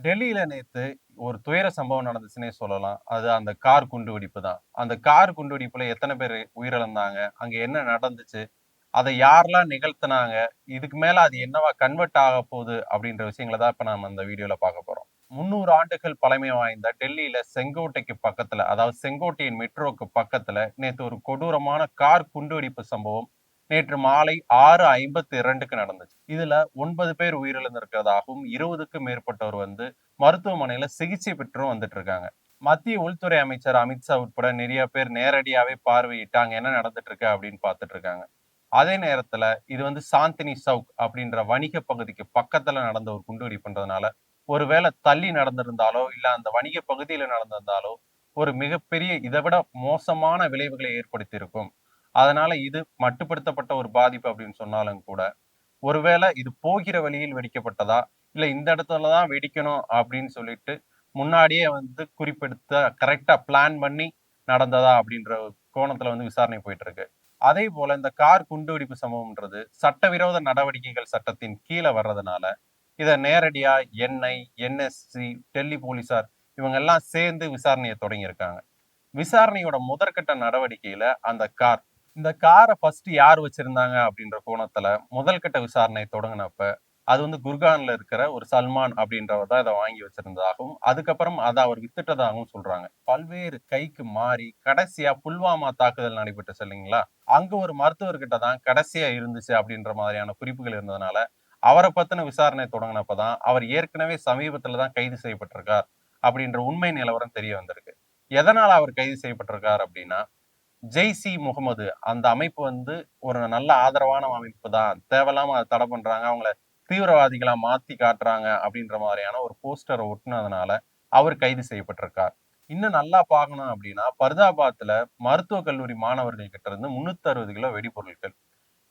டெல்லியில நேத்து ஒரு துயர சம்பவம் நடந்துச்சுன்னே சொல்லலாம். அது அந்த கார் குண்டுவெடிப்பு தான். அந்த கார் குண்டுவெடிப்புல எத்தனை பேர் உயிரிழந்தாங்க? அங்க என்ன நடந்துச்சு? அதை யாரெல்லாம் நிகழ்த்துனாங்க? இதுக்கு மேல அது என்னவா கன்வெர்ட் ஆக போகுது? அப்படின்ற விஷயங்களை தான் இப்ப நம்ம இந்த வீடியோல பார்க்க போறோம். 300 ஆண்டுகள் பழமை வாய்ந்த டெல்லியில செங்கோட்டைக்கு பக்கத்துல, அதாவது செங்கோட்டையின் மெட்ரோக்கு பக்கத்துல நேத்து ஒரு கொடூரமான கார் குண்டுவெடிப்பு சம்பவம் நேற்று மாலை 6:52க்கு நடந்துச்சு. இதுல ஒன்பது பேர் உயிரிழந்திருக்கிறதாகவும், 20க்கும் மேற்பட்டோர் வந்து மருத்துவமனையில சிகிச்சை பெற்றும் வந்துட்டு இருக்காங்க. மத்திய உள்துறை அமைச்சர் அமித்ஷா உட்பட நிறைய பேர் நேரடியாவே பார்வையிட்டு அங்க என்ன நடந்துட்டு இருக்கு அப்படின்னு பார்த்துட்டு இருக்காங்க. அதே நேரத்துல இது வந்து சாந்தினி சவுக் அப்படின்ற வணிக பகுதிக்கு பக்கத்துல நடந்த ஒரு குண்டுவெடிப்புன்றதுனால, ஒருவேளை தள்ளி நடந்திருந்தாலோ, இல்ல அந்த வணிக பகுதியில நடந்திருந்தாலோ, ஒரு மிகப்பெரிய இதை விட மோசமான விளைவுகளை ஏற்படுத்தி இருக்கும். அதனால இது மட்டுப்படுத்தப்பட்ட ஒரு பாதிப்பு அப்படின்னு சொன்னாலும் கூட, ஒருவேளை இது போகிற வழியில் வெடிக்கப்பட்டதா? இல்ல இந்த இடத்துல தான் வெடிக்கணும் அப்படின்னு சொல்லிட்டு முன்னாடியே வந்து குறிப்பெடுத்த கரெக்டா பிளான் பண்ணி நடந்ததா? அப்படின்ற கோணத்துல வந்து விசாரணை போயிட்டு இருக்கு. அதே போல இந்த கார் குண்டுவெடிப்பு சம்பவம்ன்றது சட்டவிரோத நடவடிக்கைகள் சட்டத்தின் கீழே வர்றதுனால, இதை நேரடியா என்ஐ, என்எஸ்சி, டெல்லி போலீசார் இவங்க எல்லாம் சேர்ந்து விசாரணையை தொடங்கியிருக்காங்க. விசாரணையோட முதற்கட்ட நடவடிக்கையில அந்த கார் இந்த காரை ஃபர்ஸ்ட் யார் வச்சிருந்தாங்க அப்படின்ற கோணத்துல முதல் கட்ட விசாரணை தொடங்குனப்ப, அது வந்து குர்கான்ல இருக்கிற ஒரு சல்மான் அப்படின்றவர் தான் இதை வாங்கி வச்சிருந்ததாகவும், அதுக்கப்புறம் அதை அவர் வித்துட்டதாகவும் சொல்றாங்க. பல்வேறு கைக்கு மாறி கடைசியா புல்வாமா தாக்குதல் நடைபெற்றுச்சு இல்லைங்களா? அங்க ஒரு மருத்துவர்கிட்ட தான் கடைசியா இருந்துச்சு அப்படின்ற மாதிரியான குறிப்புகள் இருந்ததுனால, அவரை பத்தின விசாரணை தொடங்கினப்பதான் அவர் ஏற்கனவே சமீபத்துல தான் கைது செய்யப்பட்டிருக்கார் அப்படின்ற உண்மை நிலவரம் தெரிய வந்திருக்கு. எதனால அவர் கைது செய்யப்பட்டிருக்கார் அப்படின்னா, ஜெய்சி முகமது அந்த அமைப்பு வந்து ஒரு நல்ல ஆதரவான அமைப்பு தான். தேவையில்லாம அதை தடை பண்றாங்க. அவங்கள தீவிரவாதிகளா மாத்தி காட்டுறாங்க அப்படின்ற மாதிரியான ஒரு போஸ்டரை ஒட்டினதுனால அவர் கைது செய்யப்பட்டிருக்கார். இன்னும் நல்லா பார்க்கணும் அப்படின்னா, பர்தாபாத்ல மருத்துவக் கல்லூரி மாணவர்கள் கிட்ட இருந்து 360 கிலோ வெடிபொருட்கள்.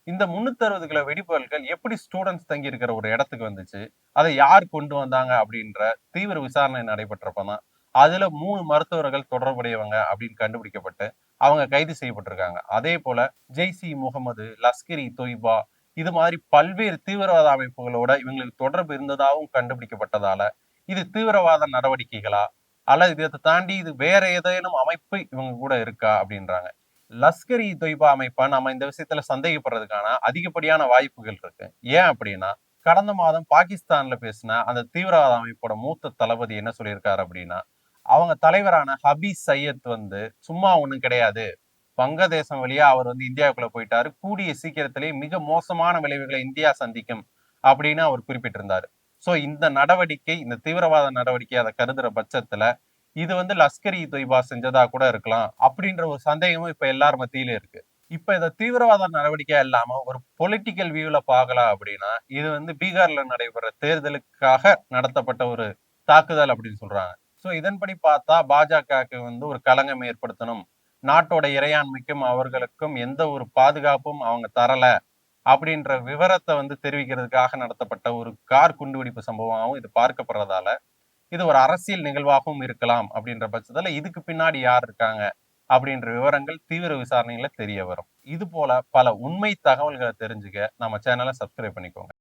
இந்த 360 கிலோ வெடிபொருட்கள் எப்படி ஸ்டூடண்ட்ஸ் தங்கி இருக்கிற ஒரு இடத்துக்கு வந்துச்சு? அதை யார் கொண்டு வந்தாங்க? அப்படின்ற தீவிர விசாரணை நடைபெற்றப்ப தான், அதுல மூணு மருத்துவர்கள் தொடர்புடையவங்க அப்படின்னு கண்டுபிடிக்கப்பட்டு, அவங்க கைது செய்யப்பட்டிருக்காங்க. அதே போல ஜெய்சி முகமது, லஸ்கரி தொய்பா இது மாதிரி பல்வேறு தீவிரவாத அமைப்புகளோட இவங்களுக்கு தொடர்பு இருந்ததாகவும் கண்டுபிடிக்கப்பட்டதால, இது தீவிரவாத நடவடிக்கைகளா? அல்லது இதை தாண்டி இது வேற ஏதேனும் அமைப்பு இவங்க கூட இருக்கா? அப்படின்றாங்க. லஸ்கரி தொய்பா அமைப்பா நம்ம இந்த விஷயத்துல சந்தேகப்படுறதுக்கான அதிகப்படியான வாய்ப்புகள் இருக்கு. ஏன் அப்படின்னா, கடந்த மாதம் பாகிஸ்தான்ல பேசின அந்த தீவிரவாத அமைப்போட மூத்த தளபதி என்ன சொல்லியிருக்காரு அப்படின்னா, அவங்க தலைவரான ஹபீஸ் சையத் வந்து சும்மா ஒன்றும் கிடையாது. வங்கதேசம் வழியா அவர் வந்து இந்தியாவுக்குள்ள போயிட்டாரு. கூடிய சீக்கிரத்திலேயே மிக மோசமான விளைவுகளை இந்தியா சந்திக்கும் அப்படின்னு அவர் குறிப்பிட்டிருந்தாரு. சோ இந்த நடவடிக்கை, இந்த தீவிரவாத நடவடிக்கை அதை கருதுற பட்சத்துல, இது வந்து லஷ்கர் இ தொய்பா செஞ்சதா கூட இருக்கலாம். அப்படின்ற ஒரு சந்தேகமும் இப்ப எல்லார் மத்தியிலும் இருக்கு. இப்ப இதை தீவிரவாத நடவடிக்கையா இல்லாம ஒரு பொலிட்டிக்கல் வியூல பார்க்கலாம் அப்படின்னா, இது வந்து பீகார்ல நடைபெற தேர்தலுக்காக நடத்தப்பட்ட ஒரு தாக்குதல் அப்படின்னு சொல்றாங்க. ஸோ இதன்படி பார்த்தா பாஜகவுக்கு வந்து ஒரு களங்கம் ஏற்படுத்தணும். நாட்டோட இறையாண்மைக்கும், அவர்களுக்கும் எந்த ஒரு பாதுகாப்பும் அவங்க தரல. அப்படின்ற விவரத்தை வந்து தெரிவிக்கிறதுக்காக நடத்தப்பட்ட ஒரு கார் குண்டுவெடிப்பு சம்பவமாகவும் இது பார்க்கப்படுறதால, இது ஒரு அரசியல் நிகழ்வாகவும் இருக்கலாம் அப்படின்ற பட்சத்துல இதுக்கு பின்னாடி யார் இருக்காங்க? அப்படின்ற விவரங்கள் தீவிர விசாரணையில தெரிய வரும். இது போல பல உண்மை தகவல்களை தெரிஞ்சுக்க நம்ம சேனல சப்ஸ்கிரைப் பண்ணிக்கோங்க.